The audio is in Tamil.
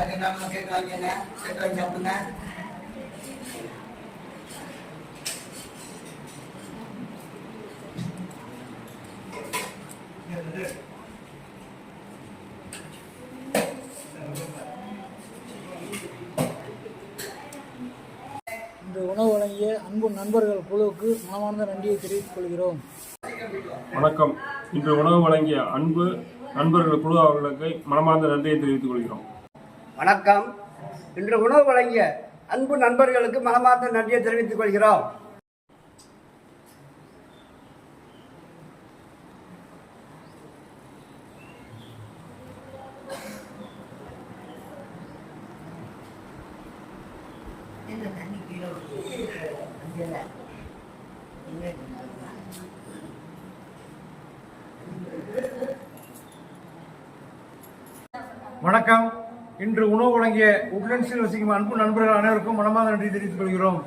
அது நம்ம கேட்க சாப்பிடுங்க இன்று உணவு வழங்கிய அன்பு நண்பர்கள் குழுவுக்கு மனமார்ந்த நன்றியை தெரிவித்துக் கொள்கிறோம். வணக்கம். இன்று உணவு வழங்கிய அன்பு நண்பர்கள் குழு அவர்களுக்கு மனமார்ந்த நன்றியை தெரிவித்துக் கொள்கிறோம். வணக்கம். இன்று உணவு வழங்கிய அன்பு நண்பர்களுக்கு மனமார்ந்த நன்றியை தெரிவித்துக் கொள்கிறோம். வணக்கம். இன்று உணவு வழங்கிய உட்லண்ட்ஸில் வசிக்கும் அன்பு நண்பர்கள் அனைவருக்கும் மனமாக நன்றி தெரிவித்துக் கொள்கிறோம்.